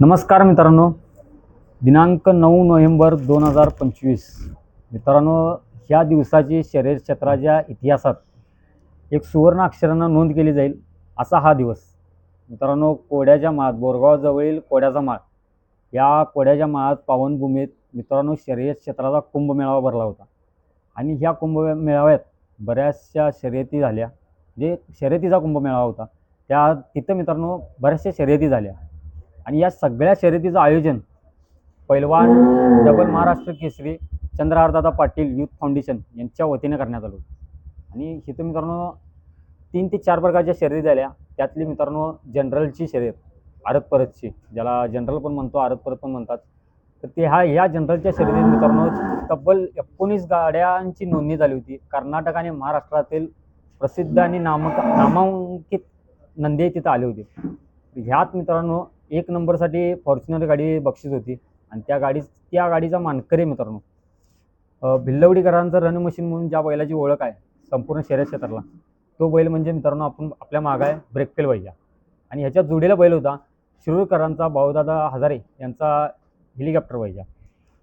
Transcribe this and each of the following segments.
नमस्कार मित्रांनो. दिनांक नऊ नोव्हेंबर दोन हजार पंचवीस. मित्रांनो ह्या दिवसाची शर्यत क्षेत्राच्या इतिहासात एक सुवर्ण अक्षरानं नोंद केली जाईल असा हा दिवस. मित्रांनो कोड्याच्या माळात बोरगावजवळील कोड्याचा माळ. या कोड्याच्या माळात पावनभूमीत मित्रांनो शर्यत क्षेत्राचा कुंभमेळावा भरला होता. आणि ह्या कुंभमेळाव्यात बऱ्याचशा शर्यती झाल्या. जे शर्यतीचा कुंभमेळावा होता. त्या तिथं मित्रांनो बऱ्याचशा शर्यती झाल्या. आणि या सगळ्या शर्यतीचं आयोजन पैलवान डबल महाराष्ट्र केसरी चंद्रहारदादा पाटील युथ फाउंडेशन यांच्या वतीने करण्यात आलं आणि इथं मित्रांनो तीन ते चार प्रकारच्या शर्यती झाल्या. त्यातली मित्रांनो जनरलची शर्यत आरत परतची ज्याला जनरल पण म्हणतो आरत परत पण म्हणतात. तर ते ह्या ह्या जनरलच्या शर्यतीत मित्रांनो तब्बल एकोणीस गाड्यांची नोंदणी झाली होती. कर्नाटक आणि महाराष्ट्रातील प्रसिद्ध आणि नामक नामांकित नंदी तिथं आले होते. ह्यात मित्रांनो एक नंबरसाठी फॉर्च्युनर गाडी बक्षीस होती. आणि त्या गाडी त्या गाडीचा मानकरी मित्रांनो. भिल्लवडीकरांचं रन मशीन म्हणून ज्या बैलाची ओळख आहे संपूर्ण शहर क्षेत्राला. तो बैल म्हणजे मित्रांनो आपण आपल्या मागं आहे ब्रेकफेल बैजा आणि ह्याच्या जोडीला बैल होता शिरूरकरांचा भाऊदादा हजारे यांचा हेलिकॉप्टर बैजा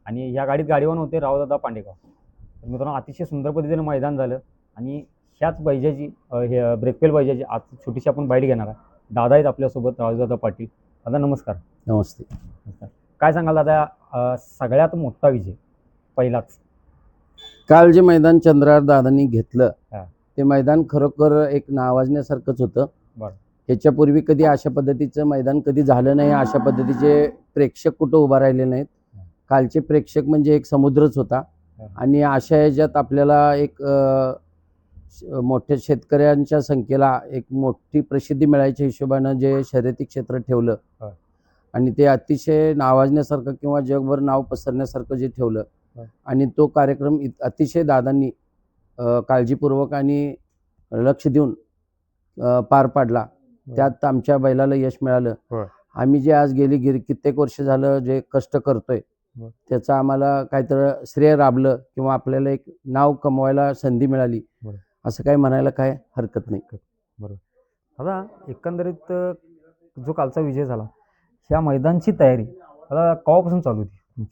आणि ह्या गाडीत गाडीवान होते रावदादा पांडेगाव. तर मित्रांनो अतिशय सुंदर पद्धतीनं मैदान झालं. आणि ह्याच बैजाची हे ब्रेकफेल बैजाची आज छोटीशी आपण बाईट घेणार आहे. दादा आहेत आपल्यासोबत रावदादा पाटील. दादा नमस्कार नमस्ते नमस्कार काय सांगाल दादा सगळ्यात मोठा विजय पहिलाच काल जे मैदान चंद्रार दादांनी घेतलं. ते मैदान खरोखर एक नावाजण्यासारखंच होतं. ह्याच्यापूर्वी कधी अशा पद्धतीचं मैदान कधी झालं नाही अशा पद्धतीचे प्रेक्षक कुठं उभा राहिले नाहीत. कालचे प्रेक्षक म्हणजे एक समुद्रच होता. आणि अशा ह्याच्यात आपल्याला एक मोठ्या शेतकऱ्यांच्या संख्येला एक मोठी प्रसिद्धी मिळायच्या हिशोबानं जे शर्यती क्षेत्र ठेवलं. आणि ते अतिशय नावाजण्यासारखं किंवा जगभर नाव पसरण्यासारखं जे ठेवलं. आणि तो कार्यक्रम अतिशय दादांनी काळजीपूर्वक आणि लक्ष देऊन पार पाडला त्यात आमच्या बैलाला यश मिळालं. आम्ही जे आज गेली गिर कित्येक वर्ष झालं जे कष्ट करतोय. त्याचं आम्हाला काहीतरी श्रेय राबलं किंवा आपल्याला एक नाव कमवायला संधी मिळाली. असं काही म्हणायला काय हरकत नाही दादा एकंदरीत अ, जो कालचा विजय झाला ह्या मैदानची तयारी दादा केव्हापासून चालू होती?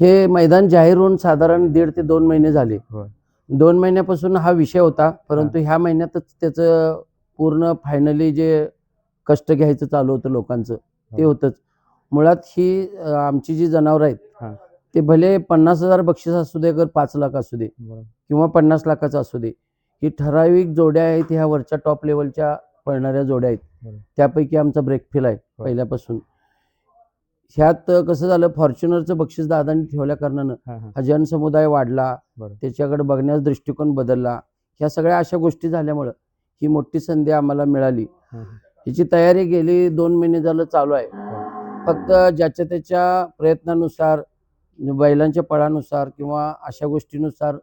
हे मैदान जाहीर होऊन साधारण दीड ते दोन महिने झाले. दोन महिन्यापासून हा विषय होता परंतु ह्या महिन्यातच त्याचं पूर्ण फायनली जे कष्ट घ्यायचं चालू होतं लोकांचं ते. होतंच मुळात ही आमची जी जनावरं आहेत. ते भले पन्नास हजार बक्षीस असू दे तर पाच लाख असू दे किंवा पन्नास लाखाचं असू दे ही ठराविक जोड्या आहेत ह्या वरच्या टॉप लेवलच्या पळणाऱ्या जोड्या आहेत. त्यापैकी आमचा ब्रेकफिल आहे. पहिल्यापासून ह्यात कसं झालं फॉर्च्युनरचं बक्षीस दादांनी ठेवल्या कारणानं हा, जनसमुदाय वाढला. त्याच्याकडे बघण्याचा दृष्टिकोन बदलला ह्या सगळ्या अशा गोष्टी झाल्यामुळं ही मोठी संधी आम्हाला मिळाली. हिची तयारी गेली दोन महिने झालं चालू आहे फक्त ज्याच्या त्याच्या प्रयत्नानुसार बैलांच्या पळानुसार किंवा अशा गोष्टीनुसार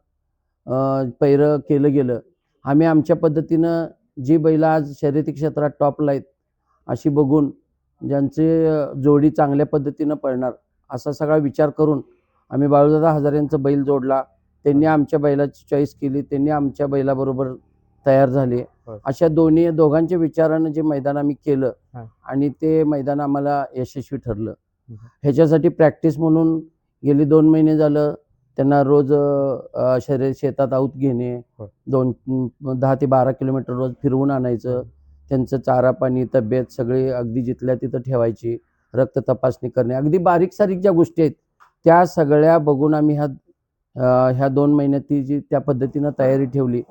पैरं केलं गेलं आम्ही आमच्या पद्धतीनं जी बैलं आज शर्यती क्षेत्रात टॉपला आहेत अशी बघून ज्यांचे जोडी चांगल्या पद्धतीनं पळणार असा सगळा विचार करून आम्ही बाळूदादा हजार यांचा बैल जोडला त्यांनी आमच्या बैलाची चॉईस केली त्यांनी आमच्या बैलाबरोबर तयार झाले. अशा दोन्ही दोघांच्या विचारानं जे मैदान आम्ही केलं. आणि ते मैदान आम्हाला यशस्वी ठरलं. ह्याच्यासाठी प्रॅक्टिस म्हणून गेली दोन महिने झालं त्यांना रोज अ, शरीर शेतात आऊत घेणे होय. दोन दहा ते बारा किलोमीटर रोज फिरवून आणायचं त्यांचं चारा पाणी तब्येत सगळी अगदी जिथल्या तिथं ठेवायची रक्त तपासणी करणे अगदी बारीक सारीक ज्या गोष्टी आहेत त्या सगळ्या बघून आम्ही ह्या अ, ह्या दोन महिन्यात ती जी त्या पद्धतीनं तयारी ठेवली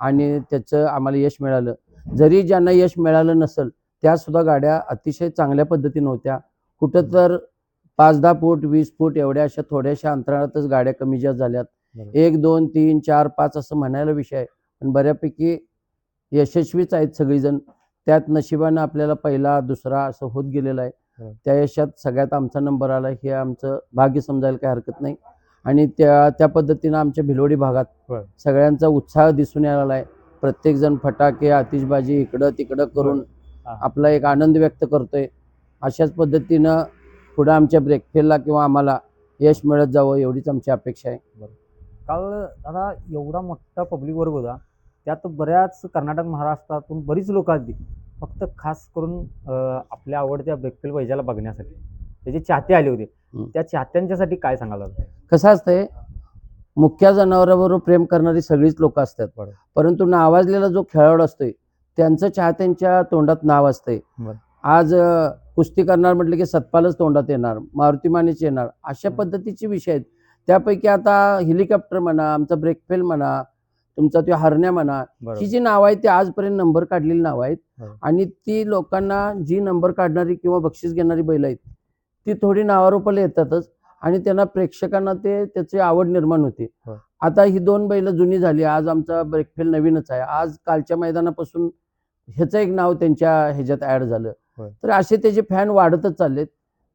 आणि त्याचं आम्हाला यश मिळालं जरी ज्यांना यश मिळालं नसेल त्यासुद्धा गाड्या अतिशय चांगल्या पद्धतीनं होत्या कुठं तर पाच दहा फूट वीस फूट एवढ्या अशा थोड्याशा अंतराळातच गाड्या कमी जास्त झाल्यात. एक दोन तीन चार पाच असं म्हणायला विषय आहे. पण बऱ्यापैकी यशस्वीच आहेत सगळीजण. त्यात नशिबानं आपल्याला पहिला दुसरा असं होत गेलेलं आहे. बरोबर. त्या यशात सगळ्यात आमचा नंबर आला. हे आमचं भाग्य समजायला काही हरकत नाही. आणि त्या त्या पद्धतीनं आमच्या भिलवडी भागात. सगळ्यांचा उत्साह दिसून यायला आहे. प्रत्येकजण फटाके आतिषबाजी इकडं तिकडं करून हा. आपला एक आनंद व्यक्त करतोय. अशाच पद्धतीनं पुढं आमच्या ब्रेकफेलला किंवा आम्हाला यश मिळत जावं एवढीच आमची अपेक्षा आहे काल दादा एवढा मोठा पब्लिक वर्ग होता त्यात बऱ्याच कर्नाटक महाराष्ट्रातून बरीच लोक आली फक्त खास करून आपल्या आवडत्या ब्रेकफेल बैजाला बघण्यासाठी त्याचे चाहते आले होते. त्या चाहत्यांच्यासाठी काय दादा? कसं असतंय मुख्य जनावराबरोबर प्रेम करणारी सगळीच लोक असतात. परंतु नावाजलेला जो खेळाडू असतोय त्यांचं चाहत्यांच्या तोंडात नाव असतंय बरं. आज कुस्ती करणार म्हटलं की सतपालच तोंडात येणार मारुती मानेच येणार अशा हं. पद्धतीचे विषय आहेत त्यापैकी आता हेलिकॉप्टर म्हणा आमचा ब्रेकफेल म्हणा तुमचा तो हरण्या म्हणा ही जी नावं आहेत ती आजपर्यंत नंबर काढलेली नावं आहेत बरोबर. आणि ती लोकांना जी नंबर काढणारी किंवा बक्षीस घेणारी बैल आहेत ती थोडी नावारूपाला येतातच आणि त्यांना प्रेक्षकांना ते त्याची आवड निर्माण होते होय. आता ही दोन बैल जुनी झाली आज आमचा ब्रेकफेल नवीनच आहे आज कालच्या मैदानापासून ह्याचं एक नाव त्यांच्या ह्याच्यात ऍड झालं. तर असे त्याचे फॅन वाढतच चाललेत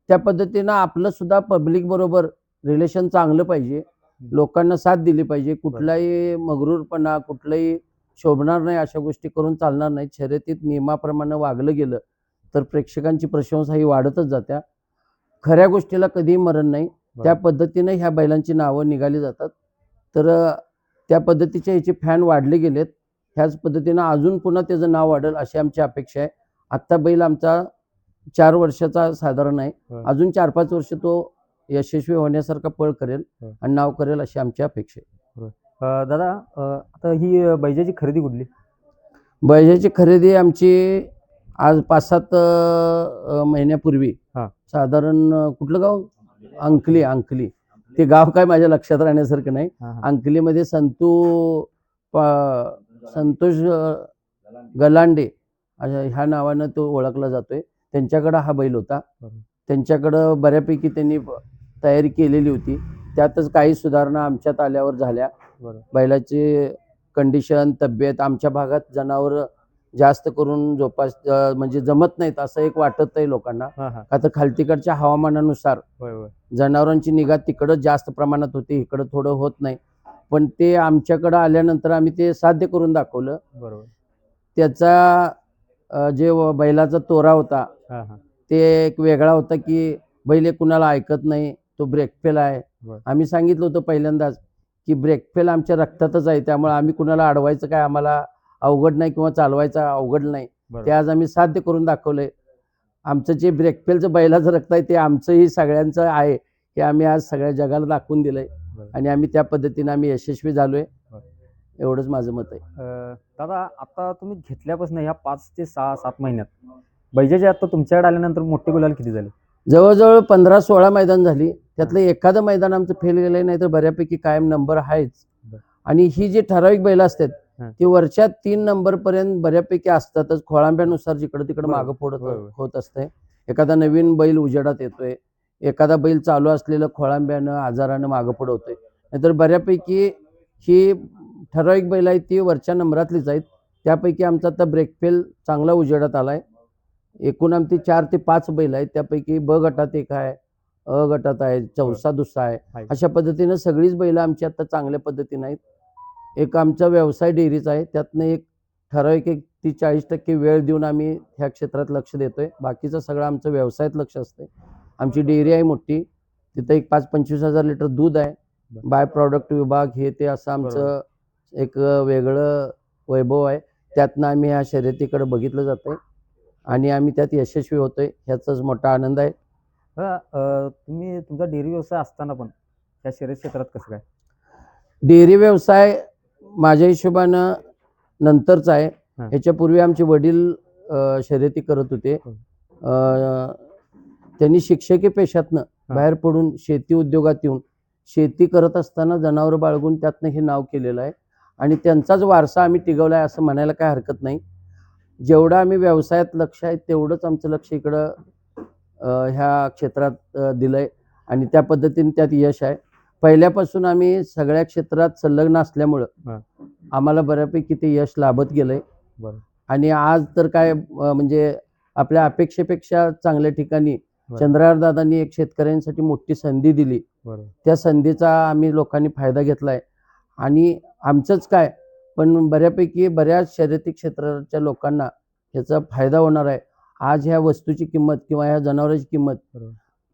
त्या पद्धतीनं आपलं सुद्धा पब्लिक बरोबर रिलेशन चांगलं पाहिजे. लोकांना साथ दिली पाहिजे. कुठलाही मगरूरपणा कुठलाही शोभणार नाही अशा गोष्टी करून चालणार नाहीत शर्यतीत नियमाप्रमाणे वागलं गेलं तर प्रेक्षकांची प्रशंसा ही वाढतच जात्या. खऱ्या गोष्टीला कधीही मरण नाही. त्या पद्धतीनं ह्या बैलांची नावं निघाली जातात. तर त्या पद्धतीचे ह्याचे फॅन वाढले गेलेत ह्याच पद्धतीनं अजून पुन्हा त्याचं नाव वाढेल अशी आमची अपेक्षा आहे. आत्ता बैल आमचा चार वर्षाचा साधारण आहे. अजून चार पाच वर्ष तो यशस्वी होण्यासारखा पळ करेल. आणि नाव करेल अशी आमची अपेक्षा आहे दादा आता ही बैजाची खरेदी कुठली बैजाची खरेदी आमची आज पाच सात महिन्यापूर्वी. साधारण कुठलं गाव अंकली अंकली ते गाव काय माझ्या लक्षात राहण्यासारखं नाही. अंकलीमध्ये संतू संतोष गलांडे अशा ह्या नावानं तो ओळखला जातोय. त्यांच्याकडं हा बैल होता. त्यांच्याकडं बऱ्यापैकी त्यांनी तयारी केलेली होती. त्यातच काही सुधारणा आमच्यात आल्यावर झाल्या. बैलाची कंडिशन तब्येत आमच्या भागात जनावर जास्त करून जोपास म्हणजे जमत नाहीत असं एक वाटत आहे लोकांना तर खालतीकडच्या हवामानानुसार जनावरांची निगा तिकडं जास्त प्रमाणात होती इकडं थोडं होत नाही. पण ते आमच्याकडं आल्यानंतर आम्ही ते साध्य करून दाखवलं. बरोबर. त्याचा जे बैलाचा तोरा होता हा हा ते एक वेगळा होता की बैल कुणाला ऐकत नाही तो ब्रेक फेल आहे बरं. आम्ही सांगितलं होतं पहिल्यांदाच की ब्रेक फेल आमच्या रक्तातच आहे त्यामुळे आम्ही कुणाला अडवायचं काय आम्हाला अवघड नाही किंवा चालवायचं अवघड नाही ते आज आम्ही साध्य करून दाखवलंय आमचं जे ब्रेकफेलचं बैलाचं रक्त आहे ते आमचंही सगळ्यांचं आहे हे आम्ही आज सगळ्या जगाला दाखवून दिलंय बरोबर. आणि आम्ही त्या पद्धतीने आम्ही यशस्वी झालोय. एवढंच माझं मत आहे अं, दादा आता तुम्ही घेतल्यापासून ह्या पाच ते सहा सात महिन्यात बैजाचे आता तुमच्याकडे आल्यानंतर मोठे गुलाल किती झाले जवळजवळ पंधरा सोळा मैदान झाली त्यातलं एखादं मैदान आमचं फेल गेलंय नाही तर बऱ्यापैकी कायम नंबर आहेच बरं. आणि ही जी ठराविक बैल असतात हां. ती वरच्या तीन नंबर पर्यंत बऱ्यापैकी असतातच खोळांब्यानुसार जिकडं तिकडं बरोबर. मागं होय. होत असतंय एखादा नवीन बैल उजेडात येतोय एखादा बैल चालू असलेलं खोळांब्यानं आजारानं मागं पुढं होतोय नाहीतर बऱ्यापैकी ही ठराविक बैल आहेत ती वरच्या नंबरातलीच आहेत. त्यापैकी आमचा आता ब्रेकफेल चांगला उजेडात आलाय. एकूण आमची चार ते पाच बैल आहेत. त्यापैकी ब गटात एक आहे अ गटात आहे चौसा दुसरा आहे. आहे. अशा पद्धतीनं सगळीच बैलं आमची आता चांगल्या पद्धतीनं आहेत. एक आमचा व्यवसाय डेअरीचा आहे. त्यातनं एक ठराविक एक तीस चाळीस टक्के वेळ देऊन आम्ही ह्या क्षेत्रात लक्ष देतोय. बाकीचं सगळं आमचं व्यवसायात लक्ष असतंय. आमची डेअरी आहे मोठी. तिथं एक पाच पंचवीस हजार लिटर दूध आहे. बाय प्रॉडक्ट विभाग हे ते असं आमचं एक वेगळं वैभव आहे. त्यातनं आम्ही ह्या शर्यतीकडे बघितलं जातंय आणि आम्ही त्यात यशस्वी होतोय ह्याचाच मोठा आनंद आहे. तुम्ही तुमचा डेअरी व्यवसाय असताना पण त्या शर्यत क्षेत्रात कसं काय? डेअरी व्यवसाय माझ्या हिशोबानं नंतरचा आहे. ह्याच्यापूर्वी आमचे वडील अ, शर्यती करत होते. हं. अ, त्यांनी शिक्षकी पेशातनं बाहेर पडून शेती उद्योगात येऊन शेती करत असताना जनावरं बाळगून त्यातनं हे नाव केलेलं आहे. आणि त्यांचाच वारसा आम्ही टिकवला आहे असं म्हणायला काय हरकत नाही. जेवढं आम्ही व्यवसायात लक्ष आहे तेवढंच आमचं लक्ष इकडं ह्या क्षेत्रात अ, दिलंय आणि त्या पद्धतीने त्यात यश आहे. पहिल्यापासून आम्ही सगळ्या क्षेत्रात संलग्न असल्यामुळं. आम्हाला बऱ्यापैकी ते यश लाभत गेलंय. आणि आज तर काय म्हणजे आपल्या अपेक्षेपेक्षा चांगल्या ठिकाणी दादांनी एक शेतकऱ्यांसाठी मोठी संधी दिली. त्या संधीचा आम्ही लोकांनी फायदा घेतलाय. आणि आमचंच काय पण बऱ्यापैकी बऱ्याच शर्यती क्षेत्राच्या लोकांना ह्याचा फायदा होणार आहे आज ह्या वस्तूची किंमत किंवा ह्या जनावरांची किंमत.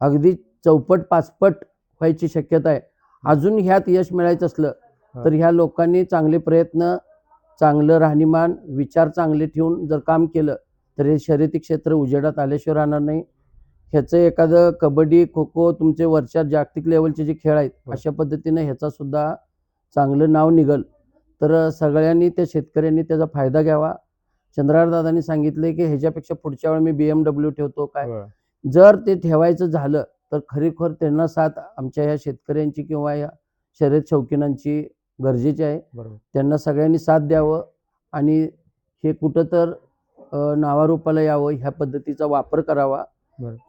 अगदी चौपट पाचपट व्हायची शक्यता आहे अजून ह्यात यश मिळायचं असलं. तर ह्या लोकांनी चांगले प्रयत्न चांगलं राहणीमान विचार चांगले ठेवून जर काम केलं तर हे शर्यती क्षेत्र उजेडात आल्याशिवाय राहणार नाही ह्याचं एखादं कबड्डी खो खो तुमचे वरच्या जागतिक लेवलचे जे खेळ आहेत. अशा पद्धतीने ह्याचा सुद्धा चांगलं नाव निघल तर सगळ्यांनी त्या शेतकऱ्यांनी त्याचा फायदा घ्यावा. चंद्रारदादांनी सांगितले की ह्याच्यापेक्षा पुढच्या वेळी मी बी एम डब्ल्यू ठेवतो काय. जर ते ठेवायचं झालं तर खरीखोर त्यांना साथ आमच्या ह्या शेतकऱ्यांची किंवा या शर्यत शौकीनांची गरजेची आहे. त्यांना सगळ्यांनी साथ द्यावं आणि हे कुठं तर नावारूपाला यावं ह्या पद्धतीचा वापर करावा.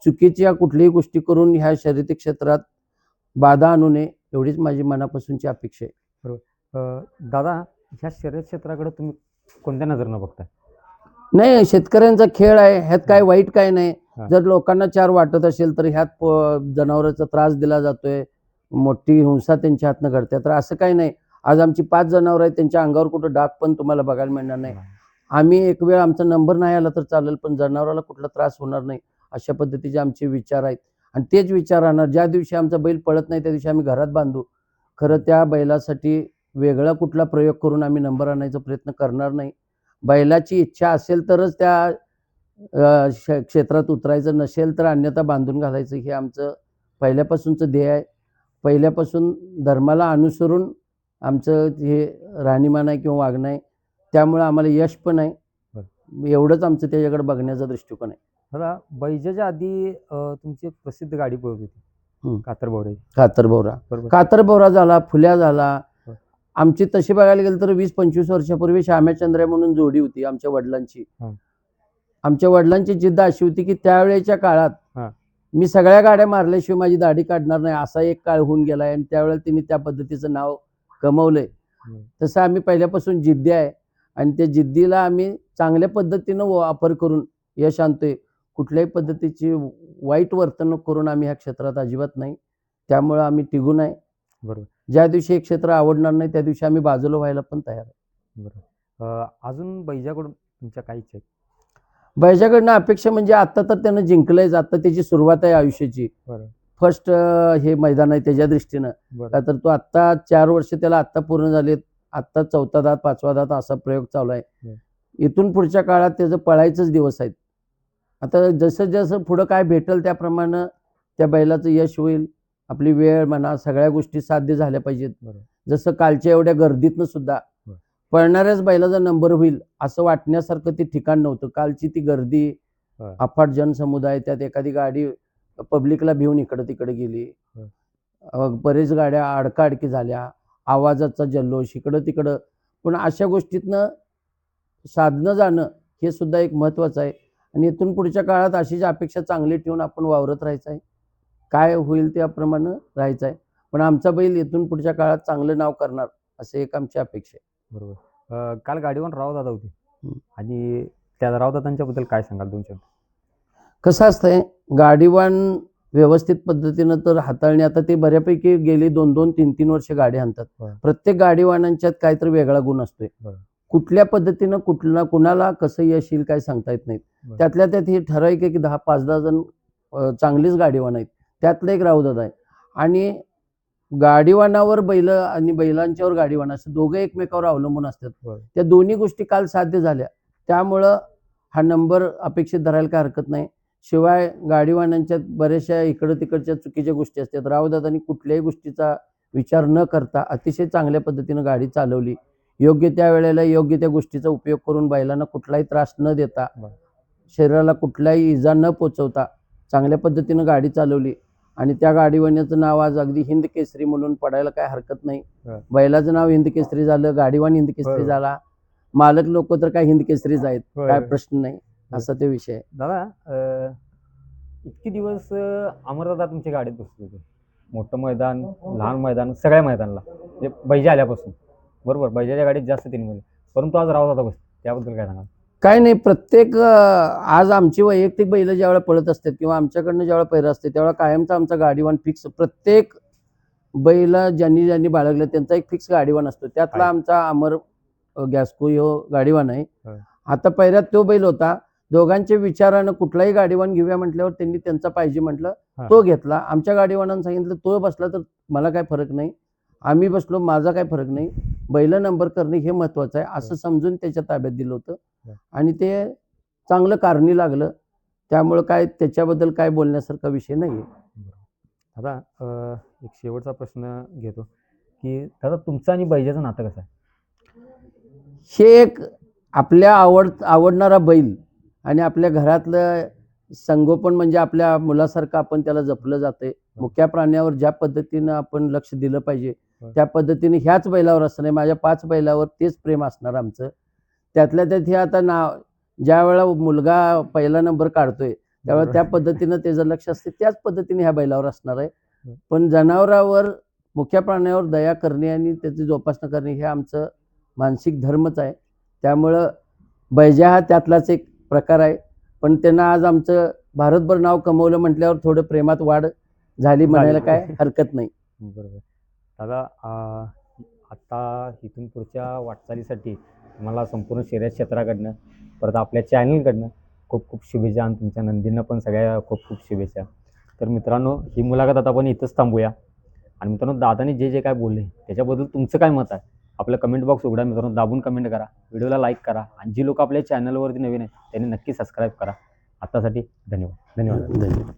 चुकीच्या कुठलीही गोष्टी करून ह्या शर्यती क्षेत्रात बाधा आणू नये एवढीच माझी मनापासूनची अपेक्षा आहे. दादा ह्या शर्यत क्षेत्राकडे तुम्ही कोणत्या नजरेनं बघताय? नाही शेतकऱ्यांचा खेळ आहे ह्यात काय वाईट काय नाही. जर लोकांना चार वाटत असेल तर ह्यात जनावरांचा त्रास दिला जातोय मोठी हिंसा त्यांच्या हातनं घडते. तर असं काही नाही. आज आमची पाच जनावर आहेत त्यांच्या अंगावर कुठं डाग पण तुम्हाला बघायला मिळणार नाही. आम्ही एक वेळ आमचा नंबर नाही आला तर चालेल पण जनावराला कुठला त्रास होणार नाही अशा पद्धतीचे आमचे विचार आहेत. आणि तेच विचार राहणार. ज्या दिवशी आमचा बैल पळत नाही त्या दिवशी आम्ही घरात बांधू. खरं त्या बैलासाठी वेगळा कुठला प्रयोग करून आम्ही नंबर आणायचा प्रयत्न करणार नाही. बैलाची इच्छा असेल तरच त्या क्षेत्रात उतरायचं नसेल तर अन्यथा बांधून घालायचं हे आमचं पहिल्यापासूनचं ध्येय आहे. पहिल्यापासून धर्माला अनुसरून आमचं हे राहणीमान आहे किंवा वागणं आहे त्यामुळं आम्हाला यश पण आहे. एवढंच आमचं त्याच्याकडे बघण्याचा दृष्टिकोन आहे. दादा बैजाच्या आधी तुमची एक प्रसिद्ध गाडी पळत होती. कातरभोवरा बरोबर. कातरभोवरा झाला फुल्या झाला. आमची तशी बघायला गेलं तर वीस पंचवीस वर्षापूर्वी श्याम्याचंद्र म्हणून जोडी होती आमच्या वडिलांची. आमच्या वडिलांची जिद्द अशी होती की त्यावेळेच्या काळात. मी सगळ्या गाड्या मारल्याशिवाय माझी दाढी काढणार नाही असा एक काळ होऊन गेलाय आणि त्यावेळेला तिने त्या पद्धतीचं नाव कमवलंय. तसं आम्ही पहिल्यापासून जिद्दी आहे आणि त्या जिद्दीला आम्ही चांगल्या पद्धतीनं वापर करून यश आणतोय कुठल्याही पद्धतीची वाईट वर्तणूक करून आम्ही ह्या क्षेत्रात अजिबात नाही त्यामुळं आम्ही टिगून आहे बरोबर ज्या दिवशी हे क्षेत्र आवडणार नाही त्या दिवशी आम्ही बाजूला व्हायला पण तयार आहे. बरोबर अजून बैजाकडून तुमच्या काय इच्छा आहेत? बैजाकडनं अपेक्षा म्हणजे आता तर त्यानं जिंकलंयच आता त्याची सुरुवात आहे आयुष्याची. फर्स्ट हे मैदान आहे त्याच्या दृष्टीनं. का तर तो आत्ता चार वर्ष त्याला आत्ता पूर्ण झालेत. आत्ता चौथा दात पाचवा दात असा प्रयोग चालू आहे. इथून पुढच्या काळात त्याचं पळायचंच दिवस आहेत. आता जसं जसं पुढं काय भेटेल त्याप्रमाणे त्या बैलाचं यश होईल. आपली वेळ म्हणा सगळ्या गोष्टी साध्य झाल्या पाहिजेत. जसं कालच्या एवढ्या गर्दीतनं सुद्धा. पळणाऱ्याच बैलाचा नंबर होईल असं वाटण्यासारखं ते ठिकाण नव्हतं. कालची ती गर्दी. अफाट जनसमुदाय त्यात एखादी गाडी पब्लिकला भिवून इकडं तिकडे गेली बरेच गाड्या आडकाडकी झाल्या. आवाजाचा जल्लोष इकडं तिकडं पण अशा गोष्टीतनं साधनं जाणं हे सुद्धा एक महत्त्वाचं आहे. आणि इथून पुढच्या काळात अशीच अपेक्षा चांगली ठेवून आपण वावरत राहायचं आहे. काय होईल त्याप्रमाणे राहायचं आहे. पण आमचा बैल इथून पुढच्या काळात चांगलं नाव करणार असे एक आमची अपेक्षा आहे. बरोबर. अ, काल गाडीवर रावदादा होते. आणि त्या रावदादांच्या बद्दल काय सांगाल शब्द? कसं असतंय गाडीवान व्यवस्थित पद्धतीनं तर हाताळणी आता ते बऱ्यापैकी गेली दोन दोन तीन तीन वर्ष गाडी आणतात. प्रत्येक गाडीवानांच्यात काहीतरी वेगळा गुण असतोय. कुठल्या पद्धतीनं कुठला कुणाला कसं यश येईल काय सांगता येत नाहीत. बरोबर. त्यातल्या त्यात हे ठराविक की दहा पाच दहा जण अं, चांगलीच गाडीवान आहेत. त्यातलं एक राऊदादा आहे. आणि गाडीवानावर बैल आणि बैलांच्यावर गाडीवान असं दोघं एकमेकावर अवलंबून असतात. त्या दोन्ही गोष्टी काल साध्य झाल्या. त्यामुळं हा नंबर अपेक्षित धरायला काय हरकत नाही. शिवाय गाडीवानांच्यात बऱ्याचशा इकडं तिकडच्या चुकीच्या गोष्टी असतात. रावदादांनी कुठल्याही गोष्टीचा विचार न करता अतिशय चांगल्या पद्धतीनं गाडी चालवली. योग्य त्या वेळेला योग्य त्या गोष्टीचा उपयोग करून बैलांना कुठलाही त्रास न देता. शरीराला कुठलाही इजा न पोचवता चांगल्या पद्धतीनं गाडी चालवली. आणि त्या गाडीवाण्याचं नाव आज अगदी हिंद केसरी म्हणून पडायला काय हरकत नाही. बैलाचं नाव हिंद केसरी झालं गाडीवान हिंद केसरी. झाला. मालक लोक तर काय हिंद केसरीच आहेत काय. प्रश्न नाही असा ते विषय दादा इतके दिवस अमरदादा तुमच्या गाडीत बसले होते. मोठं मैदान लहान मैदान सगळ्या मैदानाला. म्हणजे बैजा आल्यापासून. बरोबर बैजाच्या गाडीत जास्त तीन महिने. परंतु आज रावदादा बस त्याबद्दल काय सांगाल? काय नाही प्रत्येक आज आमची वैयक्तिक बैल ज्यावेळेला पळत असतात किंवा आमच्याकडनं ज्यावेळेला पैर असते त्यावेळेला कायमचा आमचा गाडीवान फिक्स प्रत्येक बैल ज्यांनी ज्यांनी बाळगलं त्यांचा एक फिक्स गाडीवान असतो त्यातला. आमचा अमर गॅस्को ह्यो गाडीवान आहे. आता पहिल्यात तो बैल होता दोघांच्या विचारानं कुठलाही गाडीवान घेऊया म्हटल्यावर त्यांनी त्यांचा पाहिजे म्हटलं हा. तो घेतला आमच्या गाडीवानानं सांगितलं तो बसला तर मला काय फरक नाही आम्ही बसलो माझा काय फरक नाही बैल नंबर करणे हे महत्वाचं आहे असं समजून त्याच्या ताब्यात दिलं होतं हा. आणि ते चांगलं कारणी लागलं. त्यामुळं काय त्याच्याबद्दल काय बोलण्यासारखा विषय नाही दादा अ, एक शेवटचा प्रश्न घेतो की दादा तुमचं आणि बैजाचं नातं कसं आहे? हे एक आपल्या आवड आवडणारा बैल आणि आपल्या घरातलं संगोपन म्हणजे आपल्या मुलासारखं आपण त्याला जपलं जाते मुख्या प्राण्यावर ज्या पद्धतीनं आपण लक्ष दिलं पाहिजे होय. त्या पद्धतीने ह्याच बैलावर असं नाही माझ्या पाच बैलावर तेच प्रेम असणार आमचं. त्यातल्या त्यात हे आता नाव ज्या वेळेला मुलगा पहिला नंबर काढतोय त्यावेळेला त्या पद्धतीनं त्याचं लक्ष असते त्याच पद्धतीने ह्या बैलावर असणार आहे. पण जनावरावर मुख्या प्राण्यावर दया करणे आणि त्याची जोपासना करणे हे आमचं मानसिक धर्मच आहे. त्यामुळं बैजा हा त्यातलाच एक प्रकार आहे. पण त्यांना आज आमचं भारतभर नाव कमवलं म्हटल्यावर थोडं प्रेमात वाढ झाली म्हणायला काय हरकत नाही. बरोबर. दादा आता इथून पुढच्या वाटचालीसाठी मला संपूर्ण शर्यत क्षेत्राकडनं परत आपल्या चॅनलकडनं खूप खूप शुभेच्छा आणि तुमच्या नंदींना पण सगळ्या खूप खूप शुभेच्छा. तर मित्रांनो ही मुलाखत आता आपण इथंच थांबूया. आणि मित्रांनो दादाने जे जे काय बोलले त्याच्याबद्दल तुमचं काय मत आहे? आपलं कमेंट बॉक्स उघडा. मित्रांनो दाबून कमेंट करा. व्हिडिओला लाईक करा. आणि जी लोक आपल्या चॅनलवरती नवीन आहेत त्यांनी नक्की सबस्क्राईब करा. आत्तासाठी धन्यवाद धन्यवाद. धन्यवाद.